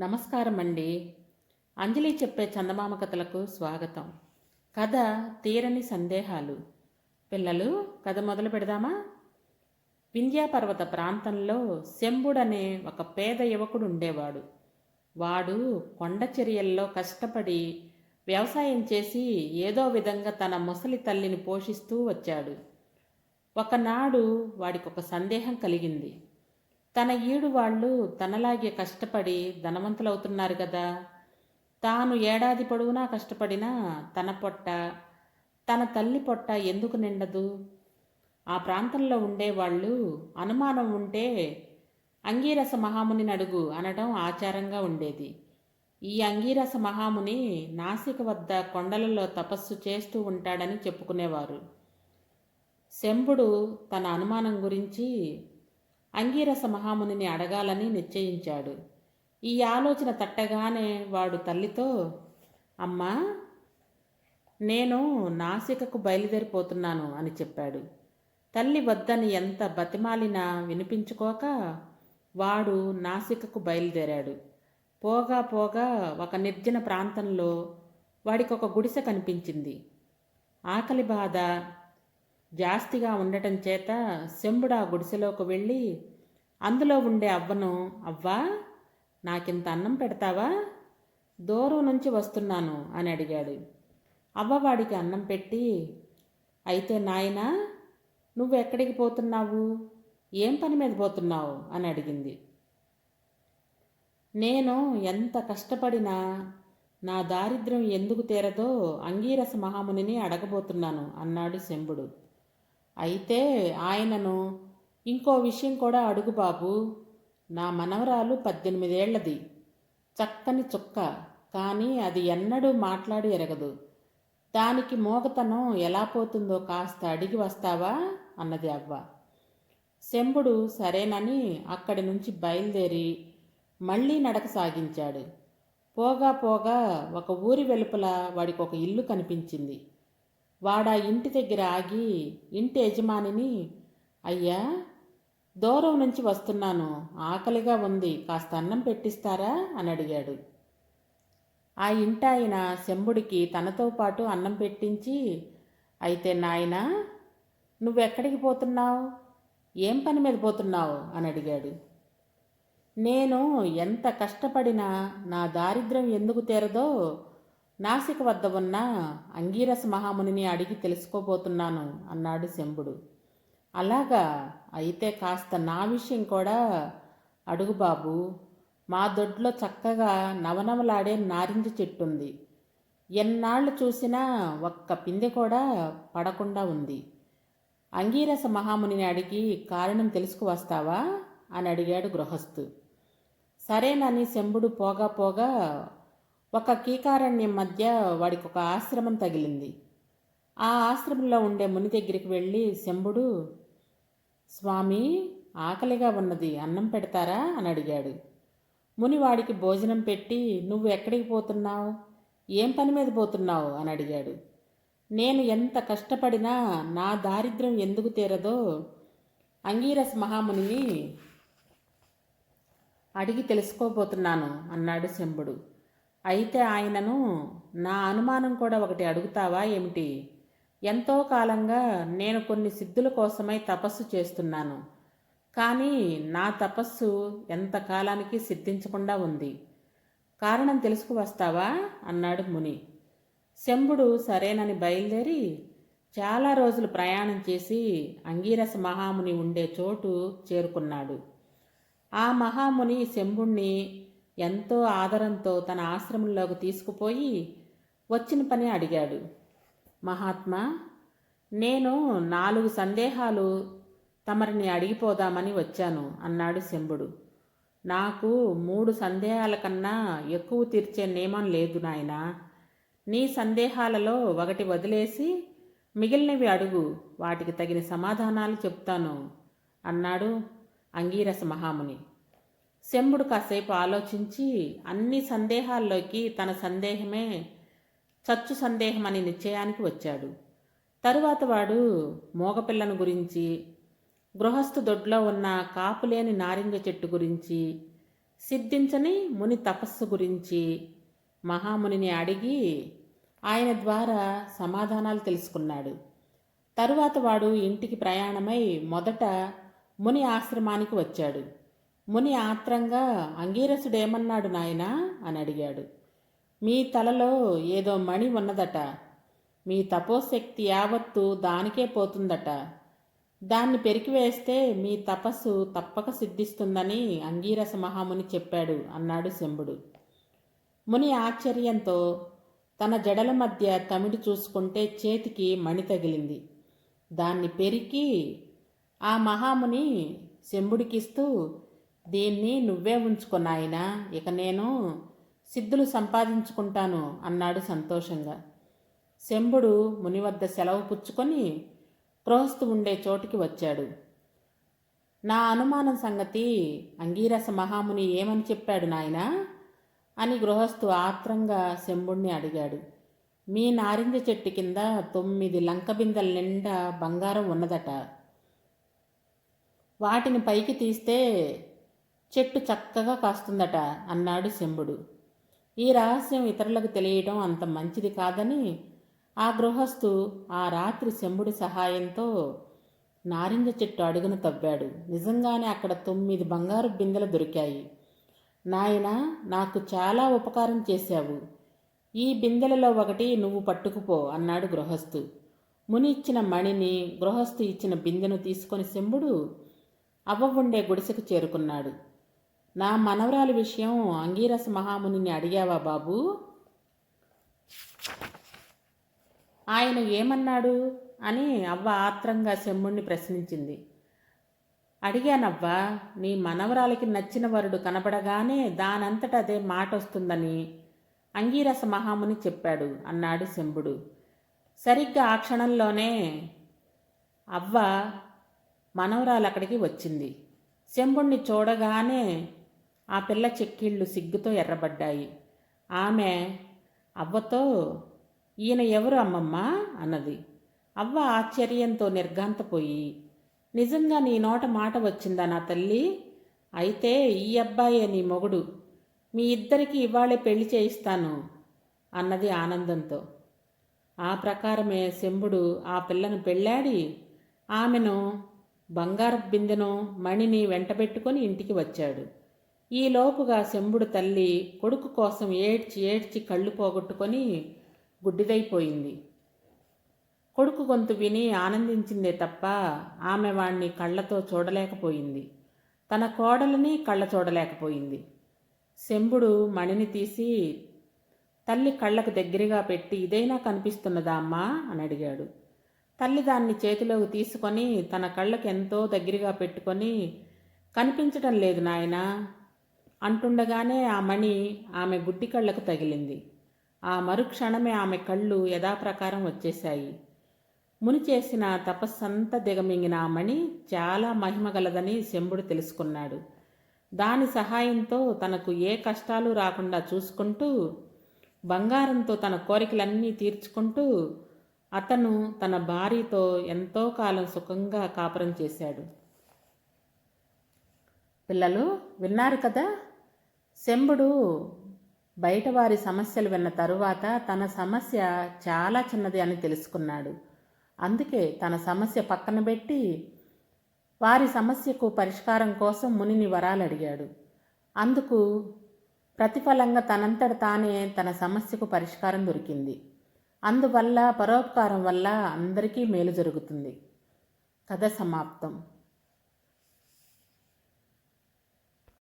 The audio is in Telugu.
నమస్కారం అండి అంజలి చెప్పే చందమామ కథలకు స్వాగతం. కథ తీరని సందేహాలు. పిల్లలు కథ మొదలు పెడదామా? వింధ్యాపర్వత ప్రాంతంలో శంభుడనే ఒక పేద యువకుడు ఉండేవాడు. వాడు కొండ చర్యల్లో కష్టపడి వ్యవసాయం చేసి ఏదో విధంగా తన ముసలి తల్లిని పోషిస్తూ వచ్చాడు. ఒకనాడు వాడికి ఒక సందేహం కలిగింది. తన ఈడు వాళ్ళు తనలాగే కష్టపడి ధనవంతులవుతున్నారు కదా. తాను ఏడాది పొడవునా కష్టపడినా తన పొట్ట తన తల్లి పొట్ట ఎందుకు నిండదు? ఆ ప్రాంతంలో ఉండేవాళ్ళు అనుమానం ఉంటే అంగీరస మహామునిని అడుగు అనడం ఆచారంగా ఉండేది. ఈ అంగీరస మహాముని నాసిక వద్ద కొండలలో తపస్సు చేస్తూ ఉంటాడని చెప్పుకునేవారు. శంభుడు తన అనుమానం గురించి అంగీరస మహామునిని అడగాలని నిశ్చయించాడు. ఈ ఆలోచన తట్టగానే వాడు తల్లితో అమ్మా నేను నాసికకు బయలుదేరిపోతున్నాను అని చెప్పాడు. తల్లి వద్దని ఎంత బతిమాలినా వినిపించుకోక వాడు నాసికకు బయలుదేరాడు. పోగా పోగా ఒక నిర్జన ప్రాంతంలో వాడికి ఒక గుడిసె కనిపించింది. ఆకలి బాధ జాస్తిగా ఉండటం చేత శంభుడు ఆ గుడిసెలోకి వెళ్ళి అందులో ఉండే అవ్వను అవ్వా నాకింత అన్నం పెడతావా? దూరం నుంచి వస్తున్నాను అని అడిగాడు. అవ్వవాడికి అన్నం పెట్టి అయితే నాయనా నువ్వు ఎక్కడికి పోతున్నావు? ఏం పని మీద పోతున్నావు? అని అడిగింది. నేను ఎంత కష్టపడినా నా దారిద్ర్యం ఎందుకు తీరదో అంగీరస మహామునిని అడగబోతున్నాను అన్నాడు శంభుడు. అయితే ఆయనను ఇంకో విషయం కూడా అడుగు బాబు. నా మనవరాలు పద్దెనిమిదేళ్ళది. చక్కని చుక్క కానీ అది ఎన్నడూ మాట్లాడి ఎరగదు. దానికి మోగతనం ఎలా పోతుందో కాస్త అడిగి వస్తావా? అన్నది అవ్వ. శంభుడు సరేనని అక్కడి నుంచి బయలుదేరి మళ్ళీ నడక సాగించాడు. పోగా పోగా ఒక ఊరి వెలుపల వాడికి ఒక ఇల్లు కనిపించింది. వాడా ఇంటి దగ్గర ఆగి ఇంటి యజమానిని అయ్యా దూరం నుంచి వస్తున్నాను. ఆకలిగా ఉంది. కాస్త అన్నం పెట్టిస్తారా? అని అడిగాడు. ఆ ఇంటాయన శంభుడికి తనతో పాటు అన్నం పెట్టించి అయితే నాయన నువ్వెక్కడికి పోతున్నావు? ఏం పని మీద పోతున్నావు? అని అడిగాడు. నేను ఎంత కష్టపడినా నా దారిద్ర్యం ఎందుకు తీరదో నాసిక వద్ద ఉన్న అంగీరస మహామునిని అడిగి తెలుసుకోబోతున్నాను అన్నాడు శంభుడు. అలాగా? అయితే కాస్త నా విషయం కూడా అడుగు బాబు. మా దొడ్లో చక్కగా నవనవలాడే నారింజ చెట్టుంది. ఎన్నాళ్ళు చూసినా ఒక్క పిందె కూడా పడకుండా ఉంది. అంగీరస మహామునిని అడిగి కారణం తెలుసుకు వస్తావా అని అడిగాడు గృహస్థు. సరేనని శంభుడు పోగా పోగా ఒక కీకారణ్యం మధ్య వాడికి ఒక ఆశ్రమం తగిలింది. ఆ ఆశ్రమంలో ఉండే ముని దగ్గరికి వెళ్ళి శంభుడు స్వామి ఆకలిగా ఉన్నది అన్నం పెడతారా? అని అడిగాడు. ముని వాడికి భోజనం పెట్టి నువ్వు ఎక్కడికి పోతున్నావు? ఏం పని మీద పోతున్నావు? అని అడిగాడు. నేను ఎంత కష్టపడినా నా దారిద్ర్యం ఎందుకు తీరదో అంగీరస్ మహామునిని అడిగి తెలుసుకోబోతున్నాను అన్నాడు శంభుడు. అయితే ఆయనను నా అనుమానం కూడా ఒకటి అడుగుతావా ఏమిటి? ఎంతో కాలంగా నేను కొన్ని సిద్ధుల కోసమై తపస్సు చేస్తున్నాను. కానీ నా తపస్సు ఎంతకాలానికి సిద్ధించకుండా ఉంది? కారణం తెలుసుకు వస్తావా అన్నాడు ముని. శంభుడు సరేనని బయలుదేరి చాలా రోజులు ప్రయాణం చేసి అంగీరస మహాముని ఉండే చోటు చేరుకున్నాడు. ఆ మహాముని శంభుణ్ణి ఎంతో ఆదరంతో తన ఆశ్రమంలోకి తీసుకుపోయి వచ్చిన పని అడిగాడు. మహాత్మా నేను నాలుగు సందేహాలు తమరిని అడిగిపోదామని వచ్చాను అన్నాడు శంభుడు. నాకు మూడు సందేహాల కన్నా ఎక్కువ తీర్చే నియమం లేదు నాయన. నీ సందేహాలలో ఒకటి వదిలేసి మిగిలినవి అడుగు వాటికి తగిన సమాధానాలు చెప్తాను అన్నాడు అంగీరస మహాముని. శంభుడు కాసేపు ఆలోచించి అన్ని సందేహాల్లోకి తన సందేహమే చచ్చు సందేహం అని నిశ్చయానికి వచ్చాడు. తరువాత వాడు మోగపిల్లను గురించి గృహస్థు దొడ్లో ఉన్న కాపులేని నారింజ చెట్టు గురించి సిద్ధించని ముని తపస్సు గురించి మహామునిని అడిగి ఆయన ద్వారా సమాధానాలు తెలుసుకున్నాడు. తరువాత వాడు ఇంటికి ప్రయాణమై మొదట ముని ఆశ్రమానికి వచ్చాడు. ముని ఆత్రంగా అంగీరసుడేమన్నాడు నాయనా? అని అడిగాడు. మీ తలలో ఏదో మణి ఉన్నదట. మీ తపోశక్తి యావత్తు దానికే పోతుందట. దాన్ని పెరికివేస్తే మీ తపస్సు తప్పక సిద్ధిస్తుందని అంగీరస మహాముని చెప్పాడు అన్నాడు శంభుడు. ముని ఆశ్చర్యంతో తన జడల మధ్య తమిడి చూసుకుంటే చేతికి మణి తగిలింది. దాన్ని పెరికి ఆ మహాముని శంభుడికిస్తూ దీన్ని నువ్వే ఉంచుకున్నాయినా ఇక నేను సిద్ధులు సంపాదించుకుంటాను అన్నాడు సంతోషంగా. శంభుడు ముని వద్ద సెలవు పుచ్చుకొని గృహస్థు ఉండే చోటికి వచ్చాడు. నా అనుమానం సంగతి అంగీరస మహాముని ఏమని చెప్పాడు నాయనా? అని గృహస్థు ఆత్రంగా శంభుణ్ణి అడిగాడు. మీ నారింజ చెట్టు కింద తొమ్మిది లంక బిందెల నిండా బంగారం ఉన్నదట. వాటిని పైకి తీస్తే చెట్టు చక్కగా కాస్తుందట అన్నాడు శంభుడు. ఈ రహస్యం ఇతరులకు తెలియటం అంత మంచిది కాదని ఆ గృహస్థు ఆ రాత్రి శంభుడి సహాయంతో నారింజ చెట్టు అడుగున తవ్వాడు. నిజంగానే అక్కడ తొమ్మిది బంగారు బిందెలు దొరికాయి. నాయన నాకు చాలా ఉపకారం చేశావు. ఈ బిందెలలో ఒకటి నువ్వు పట్టుకుపో అన్నాడు గృహస్థు. ముని ఇచ్చిన మణిని గృహస్థు ఇచ్చిన బిందెను తీసుకొని శంభుడు అవ్వ ఉండే గుడిసెకు చేరుకున్నాడు. నా మనవరాలి విషయం అంగీరస మహామునిని అడిగావా బాబు? ఆయన ఏమన్నాడు అని అవ్వ ఆత్రంగా శంభుణ్ణి ప్రశ్నించింది. అడిగానవ్వా నీ మనవరాలికి నచ్చిన వరుడు కనపడగానే దానంతట అదే మాట వస్తుందని అంగీరస మహాముని చెప్పాడు అన్నాడు శంభుడు. సరిగ్గా ఆ క్షణంలోనే అవ్వ మనవరాలు అక్కడికి వచ్చింది. శంభుణ్ణి చూడగానే ఆ పిల్ల చెక్కిళ్ళు సిగ్గుతో ఎర్రబడ్డాయి. ఆమె అవ్వతో ఈయన ఎవరు అమ్మమ్మ? అన్నది. అవ్వ ఆశ్చర్యంతో నిర్ఘాంతపోయి నిజంగా నీ నోట మాట వచ్చిందా నా తల్లి? అయితే ఈ అబ్బాయే నీ మొగుడు. మీ ఇద్దరికి ఇవాళే పెళ్ళి చేయిస్తాను అన్నది ఆనందంతో. ఆ ప్రకారమే శంభుడు ఆ పిల్లను పెళ్ళాడి ఆమెను బంగారు బిందెను మణిని వెంటబెట్టుకొని ఇంటికి వచ్చాడు. ఈలోపుగా శంభుడు తల్లి కొడుకు కోసం ఏడ్చి ఏడ్చి కళ్ళు పోగొట్టుకొని గుడ్డిదైపోయింది. కొడుకు గొంతు విని ఆనందించిందే తప్ప ఆమె వాణ్ణి కళ్ళతో చూడలేకపోయింది. తన కోడలని కళ్ళ చూడలేకపోయింది. శంభుడు మణిని తీసి తల్లి కళ్ళకు దగ్గరగా పెట్టి ఇదైనా కనిపిస్తున్నదా అమ్మా? అని అడిగాడు. తల్లి దాన్ని చేతిలోకి తీసుకొని తన కళ్ళకు ఎంతో దగ్గరగా పెట్టుకొని కనిపించటం లేదు నాయనా అంటుండగానే ఆ మణి ఆమె గుడ్డి కళ్ళకు తగిలింది. ఆ మరుక్షణమే ఆమె కళ్ళు యథాప్రకారం వచ్చేశాయి. ముని చేసిన తపస్సంతా దిగమింగిన ఆ మణి చాలా మహిమగలదని శంభుడు తెలుసుకున్నాడు. దాని సహాయంతో తనకు ఏ కష్టాలు రాకుండా చూసుకుంటూ బంగారంతో తన కోరికలన్నీ తీర్చుకుంటూ అతను తన భార్యతో ఎంతో కాలం సుఖంగా కాపురం చేశాడు. పిల్లలు విన్నారు కదా? శంభుడు బయట వారి సమస్యలు విన్న తరువాత తన సమస్య చాలా చిన్నది అని తెలుసుకున్నాడు. అందుకే తన సమస్య పక్కన పెట్టి వారి సమస్యకు పరిష్కారం కోసం మునిని వరాలు అడిగాడు. అందుకు ప్రతిఫలంగా తనంతట తానే తన సమస్యకు పరిష్కారం దొరికింది. అందువల్ల పరోపకారం వల్ల అందరికీ మేలు జరుగుతుంది. కథ సమాప్తం.